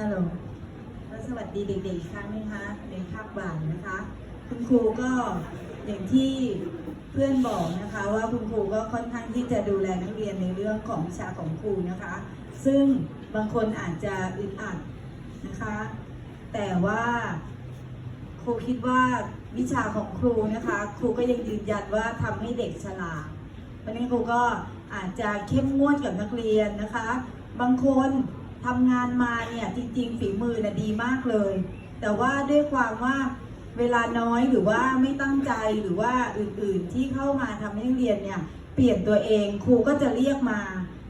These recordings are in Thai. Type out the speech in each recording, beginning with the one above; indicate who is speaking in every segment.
Speaker 1: ฮัลโหลแล้วสวัสดีเด็กๆอีกครั้งนะคะในภาคบ่ายนะคะ คุณครูก็อย่างที่เพื่อนบอกนะคะว่าคุณครูก็ค่อนข้างที่จะดูแลนักเรียนในเรื่องของวิชาของครูนะคะ ซึ่งบางคนอาจจะอึดอัดนะคะ แต่ว่าครูคิดว่าวิชาของครูนะคะ ครูก็ยังยืนยันว่าทำให้เด็กฉลาดเพราะฉะนั้นครูก็อาจจะเข้มงวดกับนักเรียนนะคะ บางคน ทำงานมาเนี่ยจริง ๆ ฝีมือน่ะดีมากเลย แต่ว่าด้วยความว่าเวลาน้อยหรือว่าไม่ตั้งใจหรือว่าอื่นๆที่เข้ามาทำให้นักเรียนเนี่ยเปลี่ยนตัวเองครูก็จะเรียกมา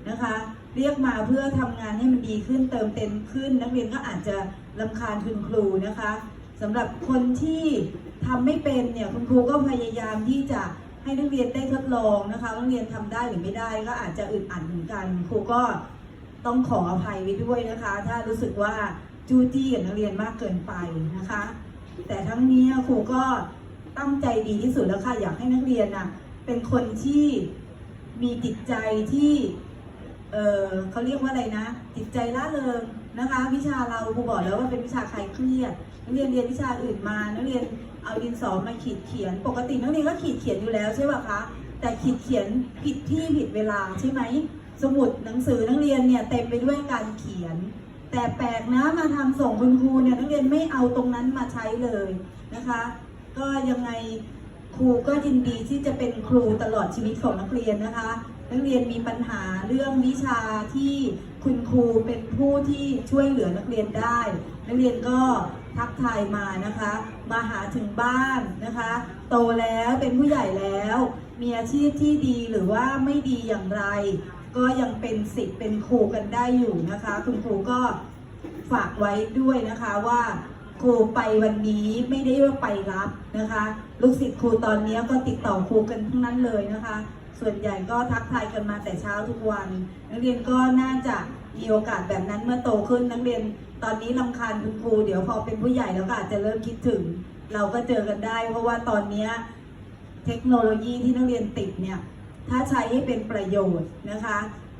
Speaker 1: นะคะ เรียกมาเพื่อทำงานให้มันดีขึ้นเติมเต็มขึ้น นักเรียนก็อาจจะลำคาญคุณครูนะคะสำหรับคนที่ทำไม่เป็นเนี่ยคุณครูก็พยายามที่จะให้นักเรียนได้ทดลองนะคะนักเรียนทำได้หรือไม่ได้ก็อาจจะอึดอัดเหมือนกัน ครูก็ ต้องขออภัยไว้ด้วยนะคะ ถ้ารู้สึกว่าจู้จี้กับนักเรียนมากเกินไปนะคะ แต่ทั้งนี้ครูก็ตั้งใจดีที่สุดแล้วค่ะอยากให้นักเรียนน่ะเป็นคนที่มีจิตใจที่เออเขาเรียกว่าอะไรนะ จิตใจร่าเริงนะคะ วิชาเราครูบอกแล้วว่าเป็นวิชาคลายเครียดนักเรียนเรียนวิชาอื่นมานักเรียนเอาดินสอมาขีดเขียน ปกตินักเรียนก็ขีดเขียนอยู่แล้วใช่ป่ะคะแต่ขีดเขียนผิดที่ผิดเวลาใช่ไหม สมุดหนังสือนักเรียนเนี่ยเต็มไปด้วยการเขียน แต่แปลกนะมาทำส่งคุณครูเนี่ยนักเรียนไม่เอาตรงนั้นมาใช้เลยนะคะ ก็ยังไงครูก็ยินดีที่จะเป็นครูตลอดชีวิตของนักเรียนนะคะ นักเรียนมีปัญหาเรื่องวิชาที่คุณครูเป็นผู้ที่ช่วยเหลือนักเรียนได้ นักเรียนก็ทักทายมานะคะ มาหาถึงบ้านนะคะ โตแล้วเป็นผู้ใหญ่แล้ว มีอาชีพที่ดีหรือว่าไม่ดีอย่างไร ก็ยังเป็นสิทธิ์เป็นครูกันได้อยู่นะคะ คุณครูก็ฝากไว้ด้วยนะคะว่าครูไปวันนี้ไม่ได้ว่าไปรับนะคะ ลูกศิษย์ครูตอนนี้ก็ติดต่อครูกันทั้งนั้นเลยนะคะ ส่วนใหญ่ก็ทักทายกันมาแต่เช้าทุกวัน นักเรียนก็น่าจะมีโอกาสแบบนั้นเมื่อโตขึ้นนักเรียนตอนนี้ลำคาญคุณครูเดี๋ยวพอเป็นผู้ใหญ่แล้วก็อาจจะเริ่มคิดถึง เราก็เจอกันได้ เพราะว่าตอนนี้เทคโนโลยีที่นักเรียนติดเนี่ย ถ้าใช้ให้เป็นประโยชน์นะคะ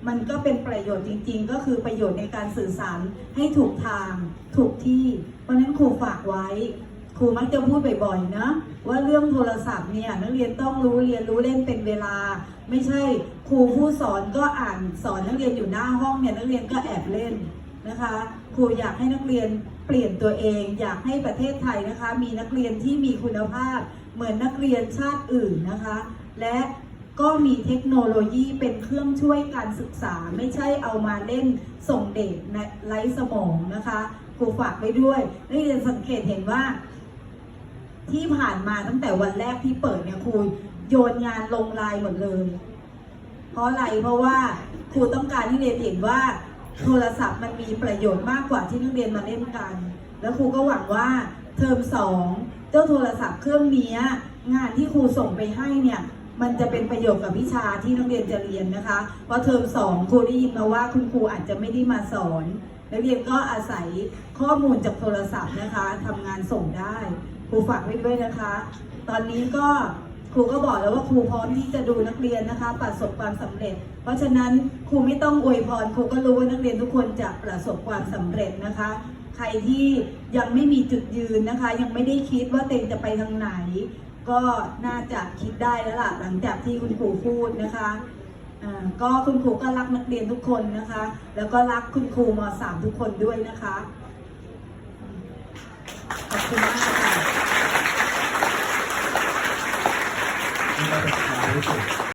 Speaker 1: มันก็เป็นประโยชน์จริง ๆ ก็คือประโยชน์ในการสื่อสารให้ถูกทางถูกที่ เพราะฉะนั้นครูฝากไว้ ครูมักจะพูดบ่อยๆนะว่าเรื่องโทรศัพท์เนี่ยนักเรียนต้องรู้เรียนรู้เล่นเป็นเวลา ไม่ใช่ครูผู้สอนก็อ่านสอนนักเรียนอยู่หน้าห้องเนี่ยนักเรียนก็แอบเล่นนะคะครูอยากให้นักเรียนเปลี่ยนตัวเอง อยากให้ประเทศไทยนะคะ มีนักเรียนที่มีคุณภาพ เหมือนนักเรียนชาติอื่นนะคะ และ ก็มีเทคโนโลยีเป็นเครื่องช่วยการศึกษา ไม่ใช่เอามาเล่นส่งเด็กในไร้สมองนะคะครูฝากไว้ด้วยนักเรียนสังเกตเห็นว่า ที่ผ่านมาตั้งแต่วันแรกที่เปิดเนี่ยครูโยนงานลงไลน์หมดเลย เพราะอะไรเพราะว่าครูต้องการให้เรียนเห็นว่าโทรศัพท์มันมีประโยชน์มากกว่าที่นักเรียนมาเล่นกัน แล้วครูก็หวังว่าเทอมสองเจ้าโทรศัพท์เครื่องนี้งานที่ครูส่งไปให้เนี่ย มันจะเป็นประโยชน์กับวิชาที่นักเรียนจะเรียนนะคะเพราะเทอมสองครูได้ยินมาว่าคุณครูอาจจะไม่ได้มาสอนนักเรียนก็อาศัยข้อมูลจากโทรศัพท์นะคะทำงานส่งได้ครูฝากไว้ด้วยนะคะ ตอนนี้ก็ครูก็บอกแล้วว่าครูพร้อมที่จะดูนักเรียนนะคะประสบความสำเร็จ เพราะฉะนั้นครูไม่ต้องอวยพรครูก็รู้ว่านักเรียนทุกคนจะประสบความสำเร็จนะคะ ใครที่ยังไม่มีจุดยืนนะคะ ยังไม่ได้คิดว่าเต็งจะไปทางไหน ก็น่าจะคิดได้แล้วล่ะหลังจากที่คุณครูพูดนะคะก็คุณครูก็รักนักเรียนทุกคนนะคะ แล้วก็รักคุณครูมสามทุกคนด้วยนะคะ ขอบคุณมากค่ะ